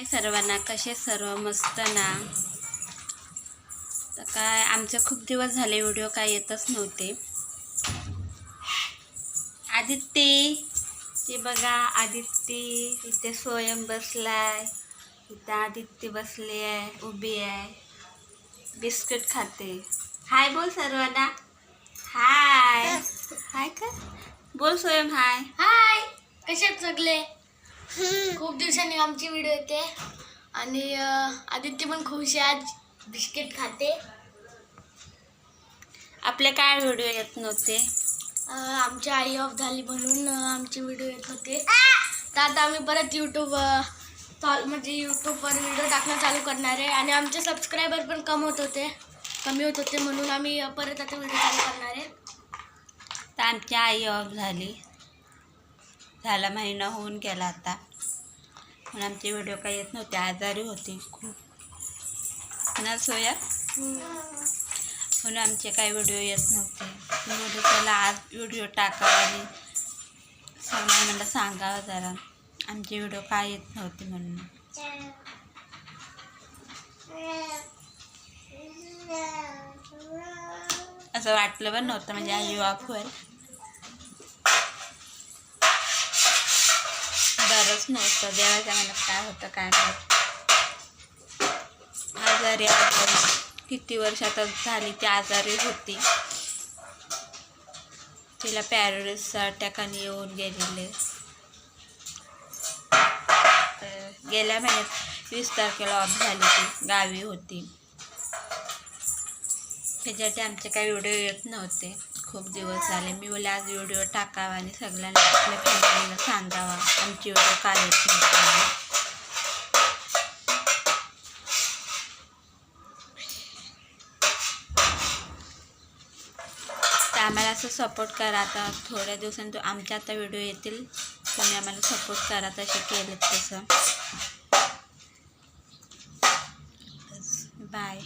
हे सर्वांना कसे सर्व? मस्त ना? तर काय आमचे खूप दिवस झाले व्हिडिओ काय येतच नव्हते. आदित्य ते बघा आदित्य इथे स्वयं बसलाय. इथं आदित्य बसले आहे उभी आहे. बिस्किट खाते. हाय बोल सर्वांना. हाय. हाय का? बोल स्वयं हाय. हाय. कशात सगळे खूप दिवसांनी आमची व्हिडिओ येते. आणि आदित्य पण खुश आहे. आज बिस्किट खाते. आपले काय व्हिडिओ येत नव्हते? आमची आई ऑफ झाली म्हणून आमची व्हिडिओ येत होते तर आता आम्ही परत यूट्यूब चाल म्हणजे यूट्यूबवर व्हिडिओ टाकणं चालू करणार आहे. आणि आमचे सबस्क्रायबर पण कम होत होते. कमी होत होते म्हणून आम्ही परत आता व्हिडिओ चालू करणार आहे. तर आमची आई ऑफ झाली. झाला महिना होऊन गेला आता. म्हणून आमचे व्हिडिओ काही येत नव्हते आजारी होती खूप. ना सोया म्हणून आमचे काही व्हिडिओ येत नव्हते. व्हिडिओ त्याला आज व्हिडिओ टाकावा आणि सगळ्यांना म्हणलं सांगावं जरा. आमचे व्हिडिओ काय येत नव्हते म्हणून. असं वाटलं पण नव्हतं म्हणजे आई ऑफ होईल बरंच नव्हतं देवाच्या मनात काय होतं काय माहीत आजारी आजारी किती वर्षातच झाली ती आजारी होती. तिला पॅरोलिसचा अटॅकाने येऊन गेलेले. तर गेल्या महिन्यात वीस तारखेला ऑफ झाली ती गावी होती. त्याच्यासाठी आमचे काही व्हिडिओ येत नव्हते. खूप दिवस झाले मी बोला आज व्हिडिओ टाकावा आणि सगळ्यांना आपल्या फॅमिलीला सांगावा. आमची व्हिडिओ काल येत आम्हाला असं सपोर्ट करा आता. थोड्या दिवसांनी आमच्या आता व्हिडिओ येतील. तुम्ही आम्हाला सपोर्ट करा तसे केलेत तसं. बाय